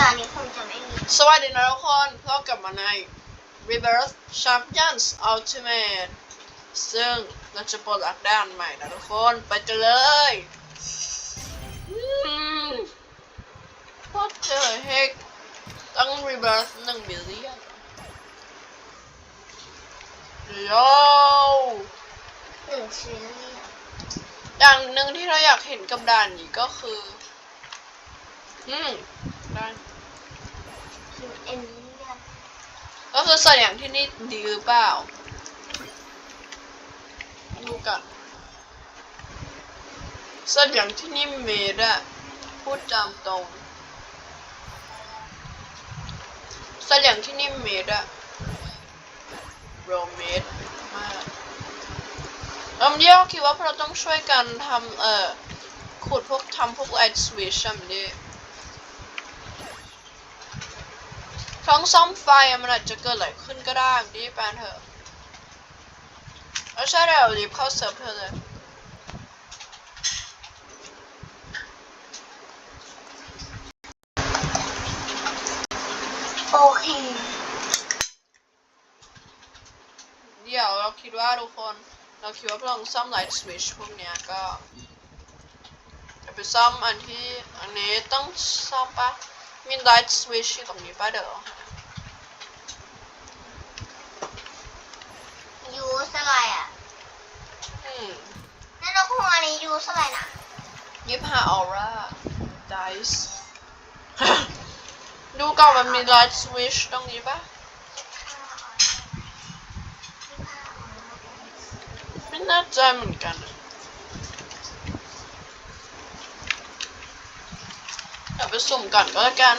ด่านนี้คงจะไม่มีสวัสดีนะทุกคนพบกลับมาใน Rebirth Champions Ultimate ซึ่งเราจะปลดล็อกด้านใหม่นะทุกคน ไปกันเลยอืม What the heck ต้อง Rebirth หนึ่งบิลเลียนโยหนึ่งชิ้นอย่างหนึ่งที่เราอยากเห็นกับด่านนี้ก็คือ อืมได้ชิ้นเอ็นเนี่ย ก็คือสัตว์อย่างที่นี่ดีหรือเปล่า ดูกันสัตว์อย่างที่นี่เมดอะพูดตามตรงสัตว์อย่างที่นี่เมดอะโรเมดมากลำเดียวคิดว่าเราต้องช่วยกันทำเอ่อขุดพวกทำพวกไอสวิชชัมนี้ ท้องซ่อมไฟอะมันอาจจะเกิดอะไรขึ้นก็ได้รีบไปเถอะแล้วใช่เดี๋ยวรีบเข้าเซิร์ฟเธอเลยโอเค เดี๋ยวเราคิดว่าทุกคน เราคิดว่าลองซ่อมไลท์สวิชพวกเนี้ยก็จะไปซ่อมอันที่อันนี้ต้องซ่อมปะมีไลท์สวิชอยู่ตรงนี้ปะเดี๋ยว ยูสอะไรอะ อืม นั่นเราค งอันนี้ยูสอะไรนะยี่ห้าออร่าไดส์ดูก่อนมันมีไลท์สวิชตรงนี้ปะไม่น่าใจเหมือนกันเดี๋ยวไปสุ่มก่อนก็แล้วกัน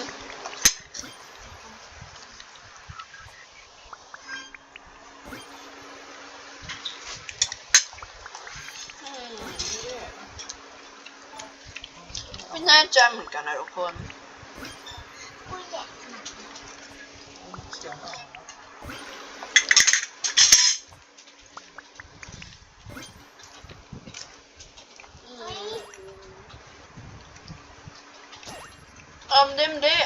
อืมไม่แน่ใจเหมือนกันนะทุกคน อุ้ยแย่ อืมเอิมดิมดิ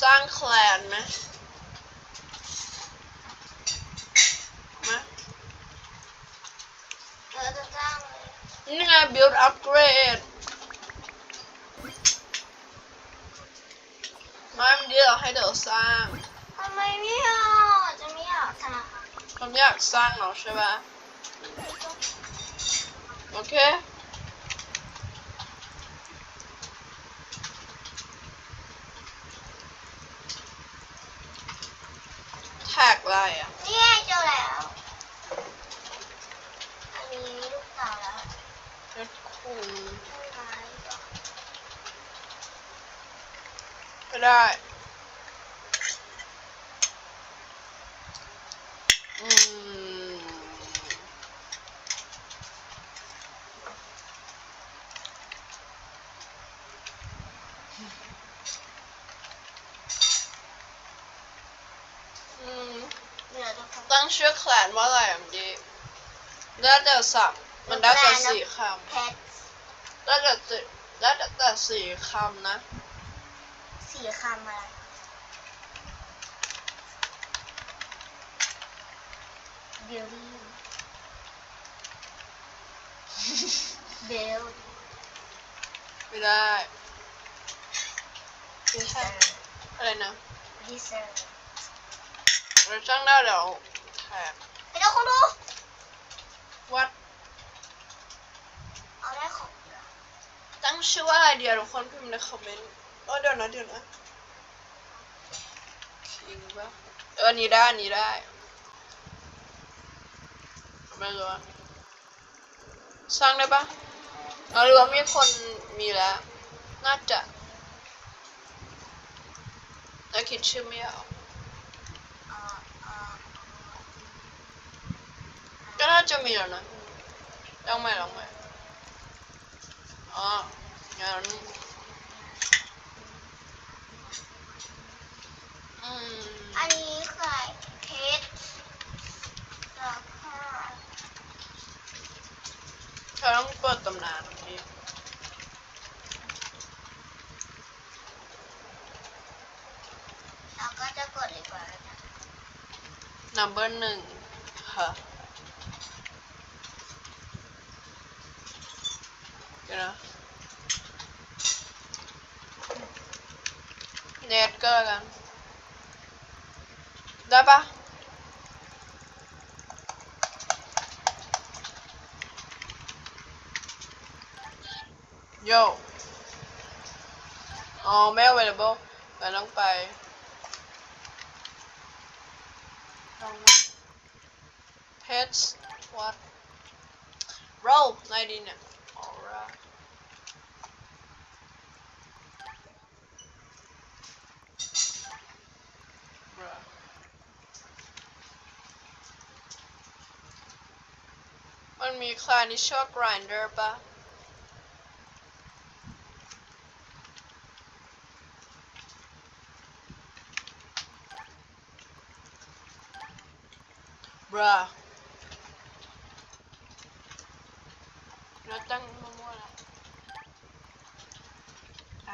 สร้างแคลนไหมไหม เราจะสร้างเลย นี่ไง build upgrade ไม่เดี๋ยวให้เดี๋ยวสร้างทำไมไม่เอาจะไม่อยากทำอะผมอยากสร้างเนาะใช่ปะโอเคแท็กอะไรอะ นี่ไงเจอแล้ว อันนี้ลูกเต่าแล้ว เน็ตคูล ต้นไม้ก่อน ไม่ได้ อืม อืมเดี๋ยวจะฟังตั้งชื่อแคลนว่าอะไรอะดีได้แต่สับมันได้แต่สี่คแพทำได้แต่สี่ได้แต่สี่คำนะ สี่คำอะไรเบลลี่เบลไม่ได้ดิเซอร์อะไรนะดิเซอร์เราจ้างได้เดี๋ยวแท็กไปดูคุณดูวัดเอาได้ของตั้งชื่อว่าอะไรเดียวทุกคนพิมพ์ในคอมเมนต์ เออเดี๋ยวนะเดี๋ยวนะคิงปะเออนนี้ได้นนี้ได้ไม่รู้สร้างได้ปะเรารู้ว่ามีคนมีแล้ว น่าจะแต่คิดชื่อไม่ออกเอ่อเอ่อก็น่าจะมีแล้วนะลองใหม่ลองใหม่อ๋องั้น อันนี้ไข่เพชรแล้วก็เธอต้องเปิดตำนานตรงนี้เราก็จะกดเลก่อนนะ number หนึ่งค่ะเดี๋ยวนะเน็ตก็แล้วกัน ได้ปะโยอ๋อไม่ available แต่ต้องไปลองนะ pets what roll ในดินเนี่ย alright bruh มันมีคลานิชอ grinder ปะ bruh แล้วตั้งมั่วๆแล้ว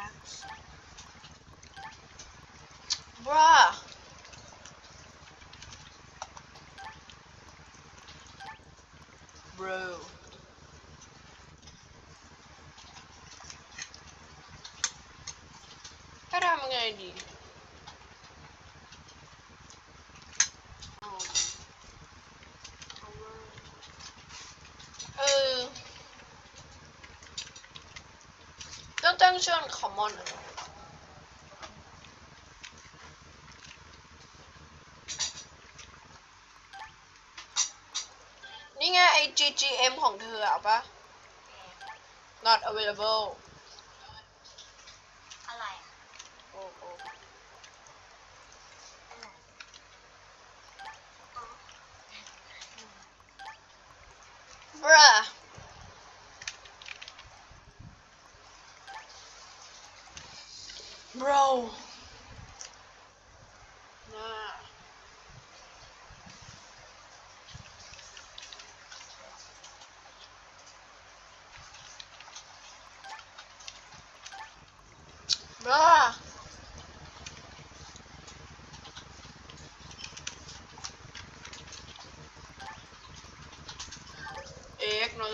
axe bruh bro ถ้า ทำยังไงดีอ๋อเออต้อ งตั้งชื่อ common อะนี่ไงไอ GGM ของเธอเอาปะ not available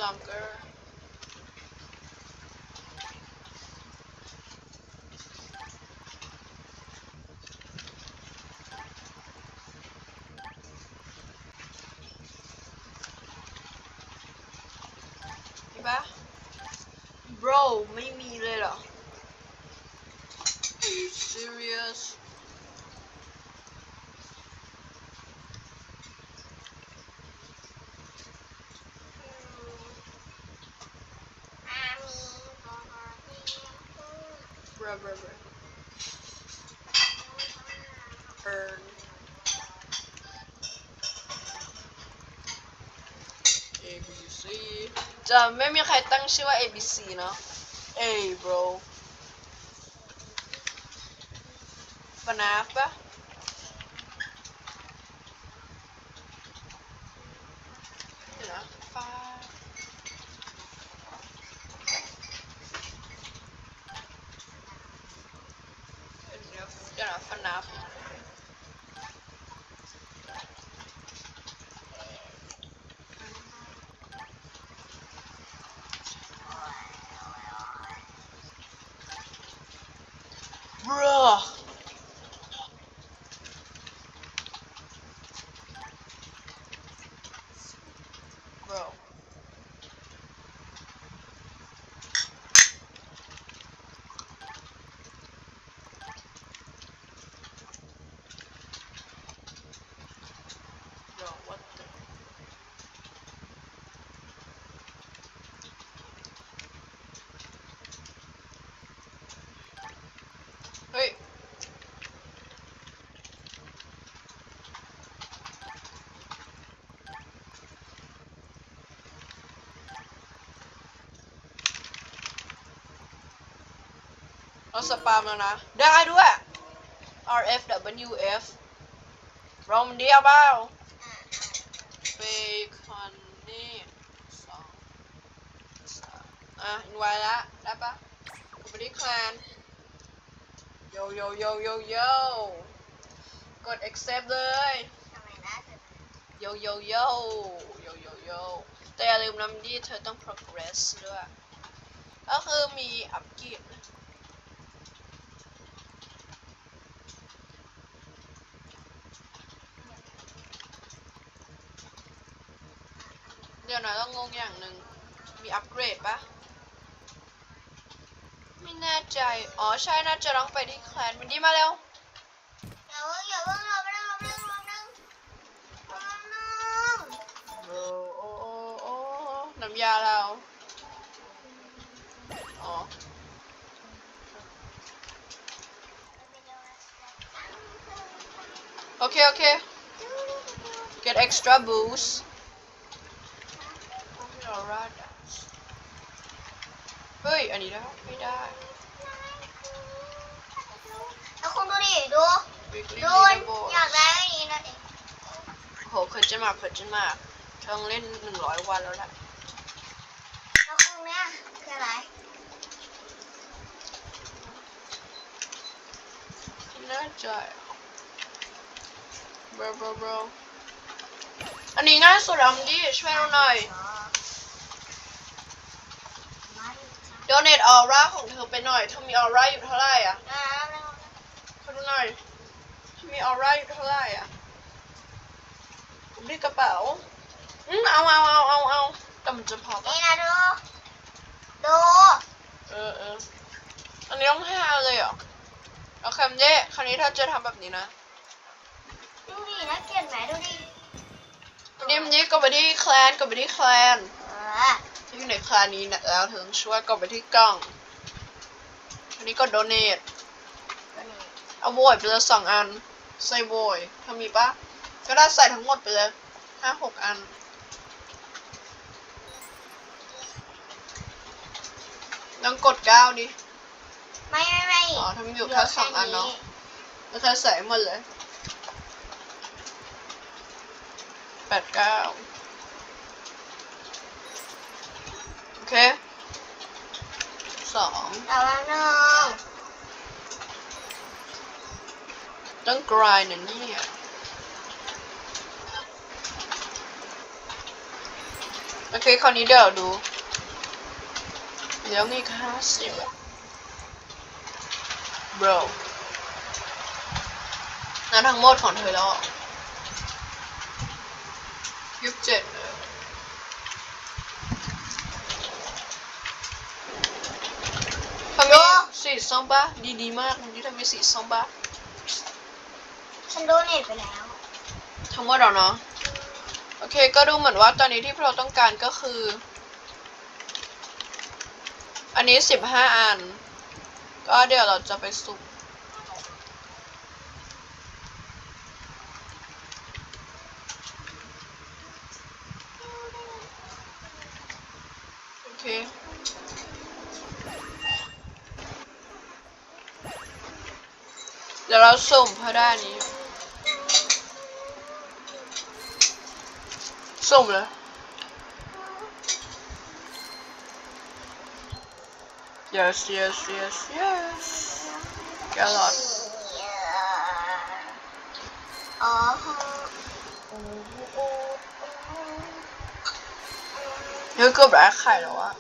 longer มีปะ bro ไม่มีเลยเหรอ Are you serious จะไม่มีใครตั้งชื่อว่า A B C เนอะ A bro ปะนาปะ Bruh. เราสปามแล้วนะ ได้ด้วย RF W F รอมเดียวเปล่าเบคอนนี่สองสามอะอินไว้ละได้ปะกูไม่ได้แคลานโยโยโยโยโยกด accept เลยโยโยโยโยโยโยแต่อย่าลืมนะที่เธอต้อง progress ด้วย ก็คือมีอัพเกรดนะ ดี๋ยวนะต้องงงอย่างหนึ่ง มีอัปเกรดปะไม่แน่ใจ อ๋อใช่น่าจะต้องไปที่แคลนมันดีมาเร็วอย่าเพิ่งอย่าเพิ่งรอแป๊บนึงรอแป๊บนึงรอแป๊บนึงรอแป๊บนึงโอ้โอ้โอ้โอ้น้ำยาเรา อ๋อ โอเค โอเค get extra boost ไม่เอา ราดอะเฮ้ย อันนี้ได้ไม่ได้ แล้วคุณดูดิ ดู weekly ดู leaderboard อยากได้อันนี้นะเด็กโหเคยจะมากเคยจะมากเธอเล่นหนึ่งร้อยวันแล้วแหละแล้วคุณเนี่ยคืออะไรไม่แน่ใจบรบรบรอันนี้ง่ายสุดอัมดี้ช่วยเราหน่อย donate aura ของเธอไปหน่อยเธอมี aura อยู่เท่าไหร่อะขอดูหน่อยเธอมี aura อยู่เท่าไหร่อะผมดีกระเป๋าอืมเอาเอาเอาเอาเอาแต่มันจะพอปะนี่นะดู ดูเออเอออันนี้ต้องให้อาเลยเหรอเอาคำเย่คราวนี้เธอจะทำแบบนี้นะ ดูดิน่าเกลียดไหมดูดิอันนี้มันยี่ก็ไปที่แคลนก็ไปที่แคลน เออ ที่อยู่ในแคลนนี้นะแล้วเธอต้องช่วยก็ไปที่กล้องอันนี้ก็ donate ก็นี่เอาโวยไปเลยสองอัน ใส่โวยถ้ามีปะก็ได้ใส่ทั้งหมดไปเลยห้าหกอันต้องกดเก้าดิ ไม่ไม่ไม่อ๋อทำอยู่แค่สองอันเนาะแล้วเธอใส่หมดเลยแปดเก้า โอ เคสองแต่ว่าน้องต้อง grind นะเนี่ยโอเคคราวนี้เดี๋ยวดูเดี๋ยวมีค่าสิบอะ bro นั่นทั้งหมดของเธอแล้วเหรอยี่สิบเจ็ดเลยทำไม สีส้มปะดีดีๆมากมันที่ทำไมสีส้มปะฉันโดเนทไปแล้ว ทั้งหมดเหรอเนาะโอเค ก็ดูเหมือนว่าตอนนี้ที่เราต้องการก็คือ อันนี้สิบห้าอัน ก็เดี๋ยวเราจะไปสุ่มโอเค เดี๋ยวเราสุ่มเพื่อได้อันนี้ สุ่มเลย yes yes yes yes แกลอดอ๋อเฮ้ยเกือบได้ไข่แล้วอะ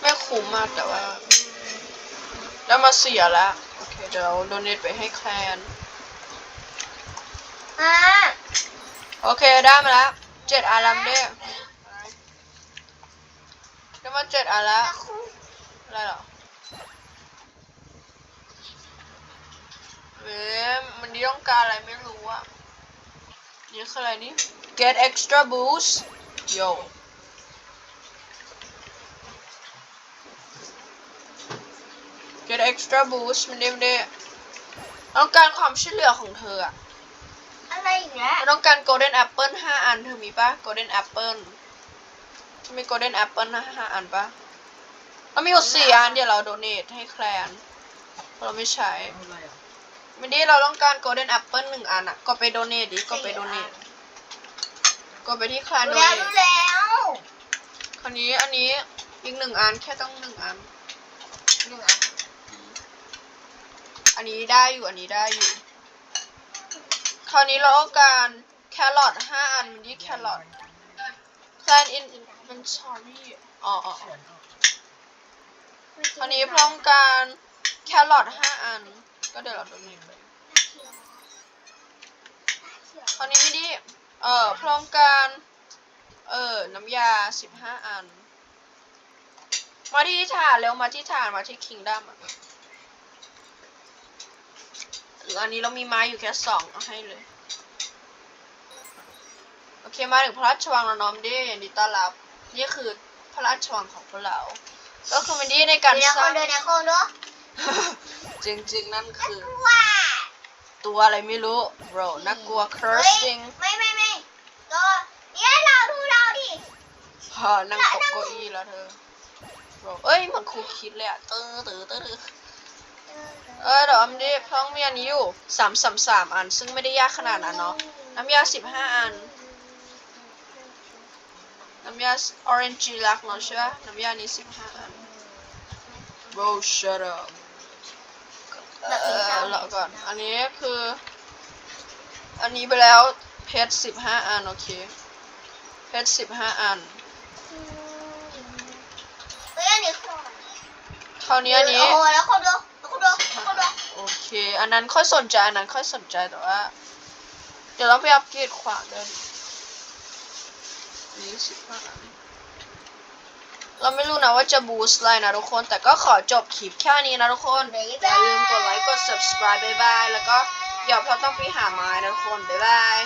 ไม่คุ้มมากแต่ว่า แล้วมาเสียแล้วโอเคเดี๋ยวโดเนทไปให้แคลนอ่าโอเคได้มาแล้วเจ็ดอารัมเด้ได้มาเจ็ดอาแล้วแล้วคุณอะไรเหรอเว้ยมันนี่ต้องการอะไรไม่รู้อะนี่คืออะไรนี่ get extra boost yo get extra boost มันเด้มันเด้ต้องการความช่วยเหลือของเธออะอะไรอีกแล้วเราต้องการ golden apple ห้าอันเธอมีปะ golden apple มี golden apple นะห้าอันปะเรามีอยู่สี่อันเดี๋ยวเราโดเนทให้แคลนเพราะเราไม่ใช้อะไรอะไม่ได้เราต้องการ golden apple หนึ่งอันอะก็ไปโดเนทดิก็ไปโดเนทก็ไปที่แคลนดูโดแล้วเนดูทแล้วคราวนี้อันนี้อีกหนึ่งอันแค่ต้องหนึ่งอันหนึ่งอัน อันนี้ได้อยู่อันนี้ได้อยู่ คราวนี้เราต้องการแครอทห้าอันมันดีแครอท plan in inventory อ๋ออ๋ออ๋อคราวนี้พร้อมการแครอทห้าอัน ก็เดี๋ยวเราดูนี่ไปคราวนี้ไม่ดีเอ่อพร้อมการเอ่อน้ำยาสิบห้าอัน มาที่ฐานเร็วมาที่ฐานมาที่คิงดัมอะ อันนี้เรามีไม้อยู่แค่สองเอาให้เลย โอเคมาถึงพระราชวังแล้วน้อมดียินดีต้อนรับ นี่คือพระราชวังของพวกเรา ก็คือมันดีในการเดี๋ยวสคร้านงเดินในโคนด้วยจริงๆนั่นคือว้าตัวอะไรไม่รู้ bro น่ากลัวเฮ้ย cursing ไม่ไม่ไม่ตัวเนี่ยเราดูเราดิพอนั่งตกเก้าอี้แล้วเธอ bro เอ้ยเหมือนครูคิดเลยอะตื้อตื้อตื้อตื้อ เออเดี๋ยวอันนี้เพิ่งมีอันนี้อยู่สามสามสามอัน ซึ่งไม่ได้ยากขนาดนั้นเนาะน้ำยาสิบห้าอัน น้ำยา orange lac เนาะใช่ปะน้ำยานี้สิบห้าอัน bro shut up แบบเอนี้อเศร้าแล้วก่อน อันนี้คือ อันนี้ไปแล้วเพชรสิบห้าอัน โอเค เพชรสิบห้าอันเฮ้ยอันนี้คือเท่านี้อันนี้โอ้โหแล้วคนดูแล้วคน ดูแล้วคนดูโอเค อันนั้นค่อยสนใจ อันนั้นค่อยสนใจแต่ว่า เดี๋ยวเราไปอัปเกรดขวาเดินนี่สิบห้าอันเราไม่รู้นะว่าจะบูสต์อะไรนะทุกคน แต่ก็ขอจบคลิปแค่นี้นะทุกคน อย่าลืมกดไลค์ กด subscribe บ๊ายบาย แล้วก็เดี๋ยวเราต้องไปหาไม้นะทุกคน บ๊ายบาย